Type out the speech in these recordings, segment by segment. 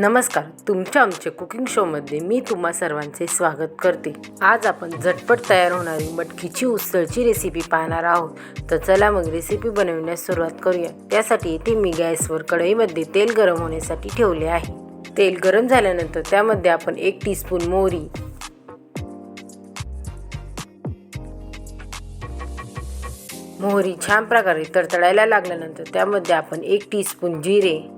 नमस्कार तुमच्या आमच्या कुकिंग शोमध्ये मी तुम्हा सर्वांचे स्वागत करते. आज आपण झटपट तयार होणारी मटकीची उसळची रेसिपी पाहणार आहोत. तर चला मग रेसिपी बनवण्यास सुरुवात करूया. त्यासाठी इथे मी गॅसवर कढईमध्ये तेल गरम होण्यासाठी ठेवले आहे. तेल गरम झाल्यानंतर त्यामध्ये आपण एक टीस्पून मोहरी मोहरी छान प्रकारे तडतडायला लागल्यानंतर त्यामध्ये आपण एक टीस्पून जिरे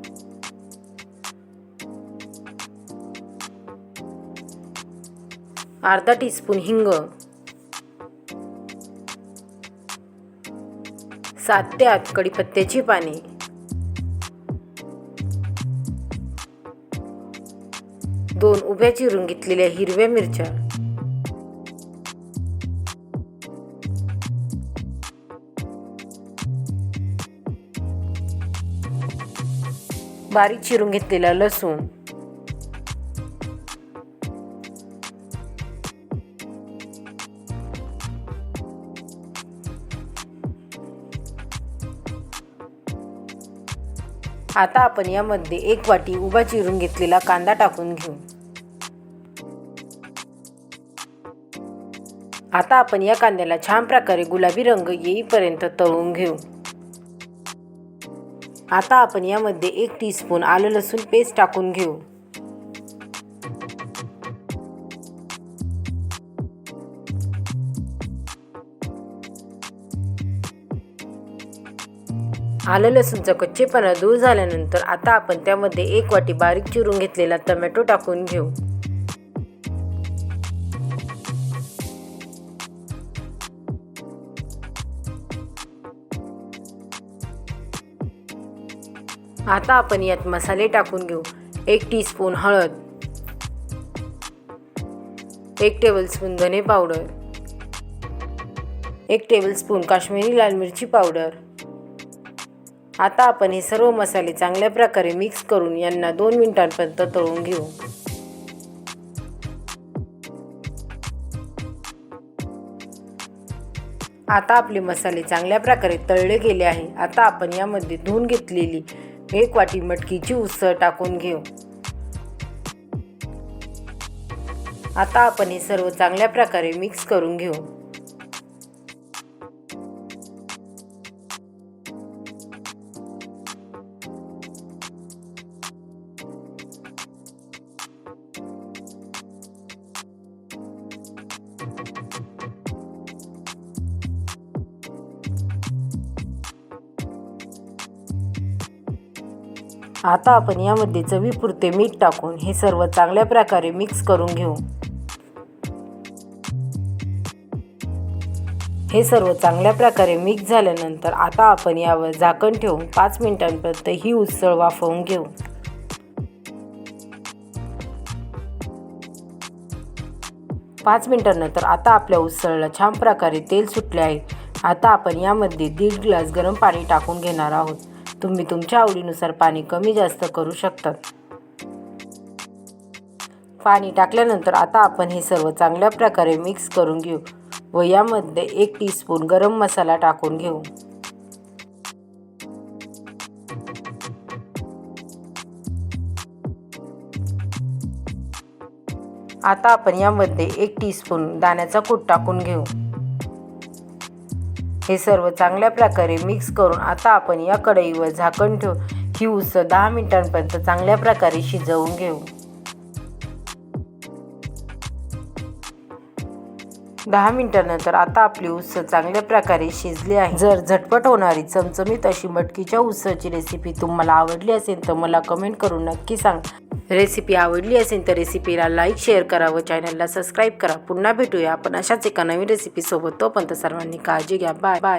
अर्धा टीस्पून हिंग. सात ते आठ कडीपत्त्याची पाने. दोन उभ्या चिरून घेतलेल्या हिरव्या मिरच्या. बारीक चिरून घेतलेला लसूण. आता आपण यामध्ये एक वाटी उभा चिरून घेतलेला कांदा टाकून घेऊ. आता आपण या कांद्याला छान प्रकारे गुलाबी रंग येईपर्यंत तळून घेऊ. आता आपण यामध्ये एक टीस्पून आलं लसूण पेस्ट टाकून घेऊ. आलं लसूणचं कच्चेपणा दूर झाल्यानंतर आता आपण त्यामध्ये एक वाटी बारीक चिरून घेतलेला टमॅटो टाकून घेऊ. आता आपण यात मसाले टाकून घेऊ. एक टीस्पून हळद. एक टेबलस्पून धने पावडर. एक टेबलस्पून काश्मीरी लाल मिरची पावडर. आता आपण हे सर्व मसाले चांगल्या प्रकारे मिक्स करून यांना दोन मिनिटांपर्यंत तळून घेऊ. आता आपले मसाले चांगल्या प्रकारे तळले गेले आहे. आता आपण यामध्ये धुवून घेतलेली एक वाटी मटकीची उसळ टाकून घेऊ. आता आपण हे सर्व चांगल्या प्रकारे मिक्स करून घेऊ. आता आपण यामध्ये चवीपुरते मीठ टाकून हे सर्व चांगल्या प्रकारे मिक्स करून घेऊ. हे सर्व चांगल्या प्रकारे मिक्स झाल्यानंतर आता आपण यावर झाकण ठेवून पाच मिनिटांपर्यंत ही उसळ वाफवून घेऊ. पाच मिनिटांनंतर आता आपल्या उसळला छान प्रकारे तेल सुटले आहे. आता आपण यामध्ये दीड ग्लास गरम पाणी टाकून घेणार आहोत. तुम्ही तुमच्या आवडीनुसार पाणी कमी जास्त करू शकतात पाणी टाकल्यानंतर आता आपण हे सर्व चांगल्या प्रकारे मिक्स करून घेऊ व यामध्ये एक टीस्पून गरम मसाला टाकून घेऊ. आता आपण यामध्ये एक टीस्पून दाण्याचा कूट टाकून घेऊ. हे सर्व चांगल्या प्रकारे मिक्स करून आता आपण या कढईवर झाकण ठेवून ही उसळ दहा मिनिटांपर्यंत चांगल्या प्रकारे शिजवून घेऊ. दहा मिनिटानंतर आता आपली उस चांगल्या प्रकारे शिजली आहे. जर झटपट होणारी चमचमीत अशी मटकीच्या उसची रेसिपी तुम्हाला आवडली असेल तर मला कमेंट करून नक्की सांगा. रेसिपी आवडली असेल तर रेसिपीला लाईक शेअर करा व चॅनलला सबस्क्राईब करा. पुन्हा भेटूया आपण अशाच एका नवीन रेसिपीसोबत तोपर्यंत सर्वांनी काळजी घ्या. Bye bye